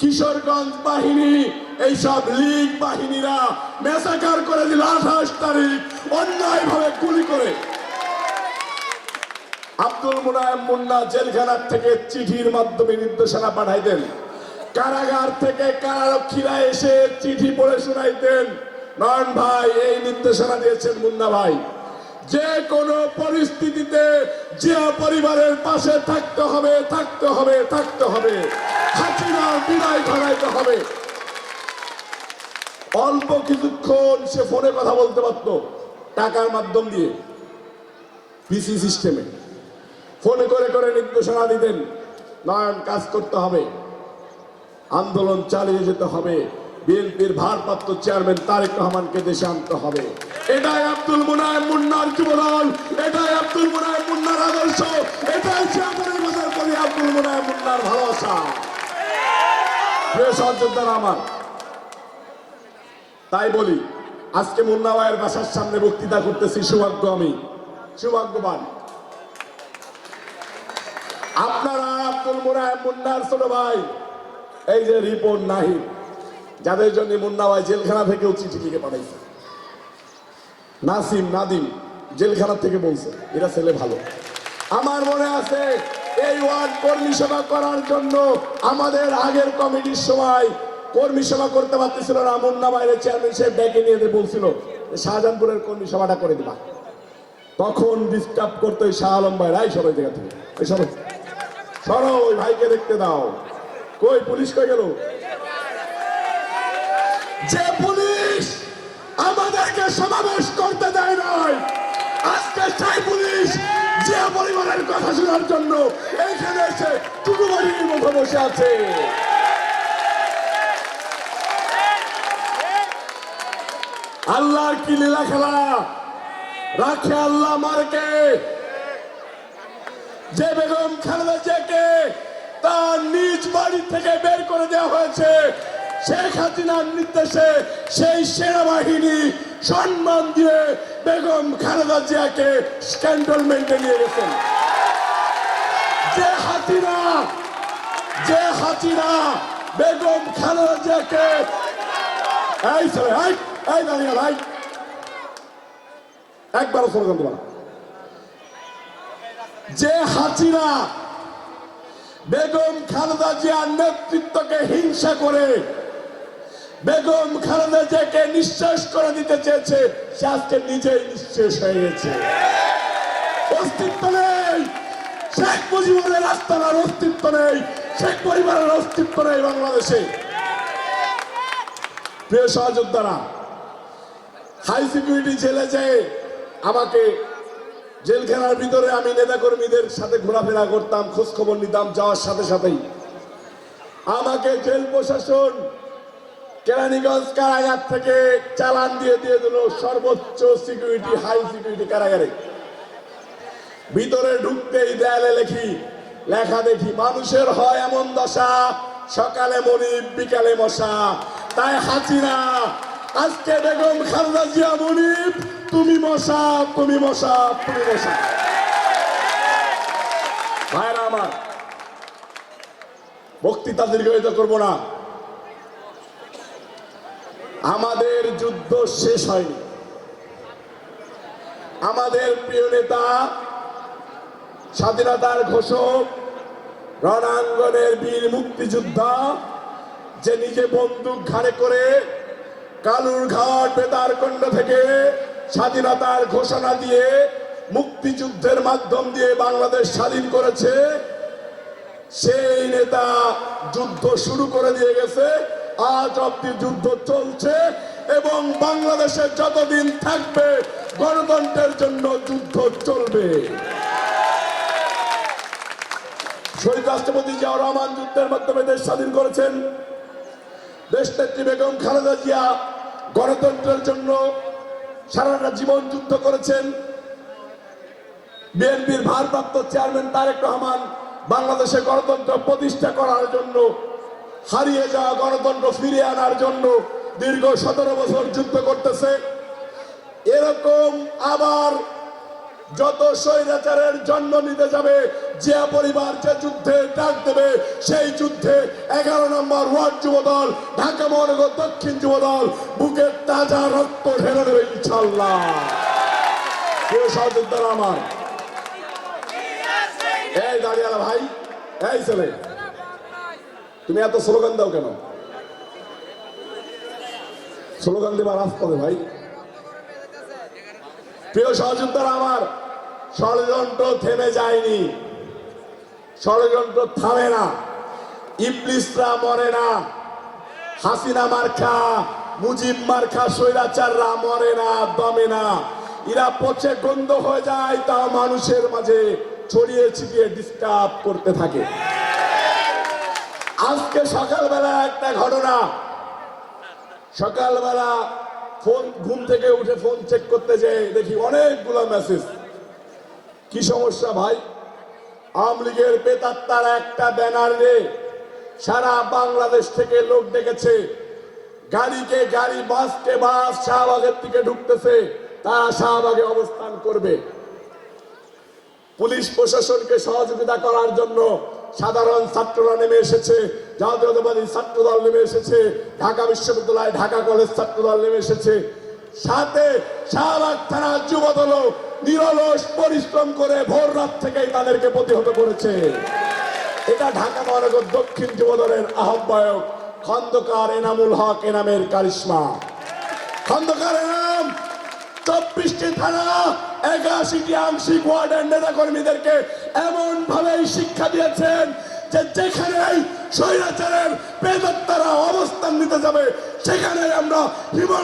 কিশোরগঞ্জ বাহিনী, এইসব লীগ বাহিনীরা মেসাকার করে দিল আঠাশ তারিখ অন্যায় ভাবে গুলি করে। আব্দুল মুনায়েম মুন্না জেলখানার থেকে চিঠির মাধ্যমে নির্দেশনা পাঠাইতেন। কারাগার থেকে কারারক্ষীরা এসে চিঠি পড়ে শোনাইতেন। নয়ন ভাই, এই নির্দেশনা দিয়েছেন মুন্না ভাই। যে কোনো পরিস্থিতিতে যে পরিবারের পাশে থাকতে হবে থাকতে হবে থাকতে হবে। বিদায় হবে অল্প কিছুক্ষণ সে ফোনে কথা বলতে পারত টাকার মাধ্যম দিয়ে পিসি সিস্টেমে ফোনে করে করে নির্দেশনা দিতেন নয়ন কাজ করতে হবে আন্দোলন চালিয়ে যেতে হবে বিএনপির ভারপ্রাপ্ত চেয়ারম্যান তারেক রহমানকে দেশে আনতে হবে এটাই আব্দুল মুনায়েম মুন্নার যুবদল এটাই আব্দুল মুনায়েম মুন্নার আদর্শ এটাই আব্দুল মুনায়েম মুন্নার ভালোবাসা আমার তাই বলি, আজকে মুন্না ভাইয়ের বাসার সামনে বক্তৃতা করতেছি সৌভাগ্য আমি, সৌভাগ্যবান। আপনারা মুন্নার ছোট ভাই, এই যে রিপোর্ট নাহি যাদের জন্য মুন্না ভাই জেলখানা থেকেও চিঠি লিখে পাঠাইছে। নাসিম, নাদিম জেলখানা থেকে বলছে, এরা ছেলে ভালো। আমার মনে আছে এই ওয়ার্ড কর্মী সেবা করার জন্য আমাদের আগের কমিটির সময় কর্মী সেবা করতে পারতেছিল না। মুন্না ভাইয়ের চেয়ারম্যান সাহেব ডেকে নিয়ে বলছিল শাহজাহানপুরের কর্মী সেবাটা করে দিবা। তখন ডিস্টার্ব করতো এই শাহ আলম ভাই রাই সবাই জায়গা থেকে। এই সবাই। সরো, ওই ভাইকে দেখতে দাও। কই, পুলিশ কই গেল? যে পরিবারের কথা শোনার জন্য এইখানে এসে টুকু বাড়ির মতো বসে আছে। আল্লাহর কি লীলা খেলা? রাখে আল্লাহ মারকে। যে বেগম খালেদা জিয়াকে তার নিজ বাড়ি থেকে বের করে দেওয়া হয়েছে, শেখ হাসিনার নির্দেশে সেই সেনাবাহিনী সম্মান দিয়ে বেগম খালেদা জিয়াকে ক্যান্টনমেন্টে নিয়ে গেছেন। যে হাসিনা যে হাসিনা বেগম খালেদা জিয়াকে এই ছেলে, এই এই দাঁড়িয়ে ভাই একবার স্লোগান দেবা যে হাসিনা বেগম খালেদা জিয়ার নেতৃত্বকে হিংসা করে, বেগম খালেদা জিয়াকে নিঃশ্বাস করে দিতে চেয়েছে, সে আজকে নিজেই নিঃশেষ হয়ে গেছে। অস্তিত্ব নেই। শেখ মুজিবুরের আস্তানার অস্তিত্ব নেই, শেখ পরিবারের অস্তিত্ব নেই বাংলাদেশে। প্রিয় সহযোদ্ধারা হাই সিকিউরিটি জেলে যেয়ে আমাকে জেলখানার ভিতরে আমি নেতাকর্মীদের সাথে ঘোরাফেরা করতাম খোঁজ খবর নিতাম, যাওয়ার সাথে সাথেই। আমাকে জেল প্রশাসন কেরানীগঞ্জ কারাগার থেকে চালান দিয়ে দিয়ে দিল সর্বোচ্চ সিকিউরিটি হাই সিকিউরিটি কারাগারে। ভিতরে ঢুকতেই দেয়ালে লেখি, লেখা দেখি, মানুষের হয় এমন দশা, সকালে মনিব, বিকালে মশা। তাই হাসিনা, আজকে বেগম খালেদা জিয়া মনিব, তুমি মশা তুমি মশা তুমি মশা। ভাইরা আমার, বক্তৃতা দীর্ঘায়িত করব না। আমাদের যুদ্ধ শেষ হয়নি। আমাদের প্রিয় নেতা স্বাধীনতার ঘোষক, রণাঙ্গনের বীর মুক্তিযোদ্ধা, যে নিজে বন্দুক ঘাড়ে করে কালুর ঘাট বেতারকন্ড থেকে স্বাধীনতার ঘোষণা দিয়ে মুক্তিযুদ্ধের মাধ্যম দিয়ে বাংলাদেশ স্বাধীন করেছে, সেই নেতা যুদ্ধ শুরু করে দিয়ে গেছে। আজ অব্দি যুদ্ধ চলছে এবং বাংলাদেশে যতদিন থাকবে, গণতন্ত্রের জন্য যুদ্ধ চলবে। শহীদ রাষ্ট্রপতি জিয়াউর রহমান যুদ্ধের মাধ্যমে দেশ স্বাধীন করেছেন। দেশ নেত্রী বেগম খালেদা জিয়া গণতন্ত্রের জন্য সারাটা জীবন যুদ্ধ করেছেন। বিএনপির ভারপ্রাপ্ত চেয়ারম্যান তারেক রহমান বাংলাদেশে গণতন্ত্র প্রতিষ্ঠা করার জন্য, হারিয়ে যাওয়া গণতন্ত্র ফিরিয়ে আনার জন্য দীর্ঘ সতেরো বছর যুদ্ধ করতেছে। এরকম আবার যত স্বৈরাচারের জন্ম নিতে যাবে, জিয়া পরিবার যে যুদ্ধে ডাক দেবে, সেই যুদ্ধে এগারো নম্বর ওয়ার্ড যুবদল, ঢাকা মহানগর দক্ষিণ যুবদল বুকের তাজা রক্ত ঢেলে দেবে ইনশাল্লাহ সহযোদ্ধারা আমার, এই দাঁড়িয়ালা ভাই, এই ছেলে, তুমি এত স্লোগান দাও কেন? স্লোগান দেবা রাজপথে ভাই। প্রিয় সহযোদ্ধারা আমার ষড়যন্ত্র থেমে যায়নি। ষড়যন্ত্র থামে না। ইবলিসরা মরে না। হাসিনা মার্খা, মুজিব মার্খা, স্বৈরাচাররা মরে না, দমে না। এরা পচে গন্ধ হয়ে যায়, তা মানুষের মাঝে ছড়িয়ে ছিটিয়ে ডিস্টার্ব করতে থাকে। আজকে সকালবেলা একটা ঘটনা। সকালবেলা ফোন, ঘুম থেকে উঠে ফোন চেক করতে যে দেখি অনেকগুলো মেসেজ কি সমস্যা ভাই? আওয়ামী লীগের বেতাত্তার একটা ব্যানার রে সারা বাংলাদেশ থেকে লোক ডেকেছে। গাড়িকে গাড়ি, বাসকে বাস, শাহবাগের দিকে ঢুকতেছে। তারা শাহবাগে অবস্থান করবে। পুলিশ প্রশাসনকে সহযোগিতা করার জন্য সাধারণ ছাত্ররা নেমে এসেছে, জাতীয়তাবাদী ছাত্রদল নেমে এসেছে, ঢাকা বিশ্ববিদ্যালয়, ঢাকা কলেজ ছাত্রদল নেমে এসেছে। সাথে শাহবাগ থানা যুবদল নিরলস পরিশ্রম করে ভোর রাত থেকেই তাদেরকে প্রতিহত করেছে। এটা ঢাকা মহানগর দক্ষিণ যুবদলের আহ্বায়ক খন্দকার এনামুল হক এনামের কারিশ্মা। খন্দকার এনাম! চব্বিশটি থানা, একাশিটি আংশিক ওয়ার্ডের নেতা কর্মীদেরকে এমন ভাবে শিক্ষা দিয়েছেন যে যেখানে স্বৈরাচারের বেদত্তারা অবস্থান নিতে যাবে সেখানে আমরা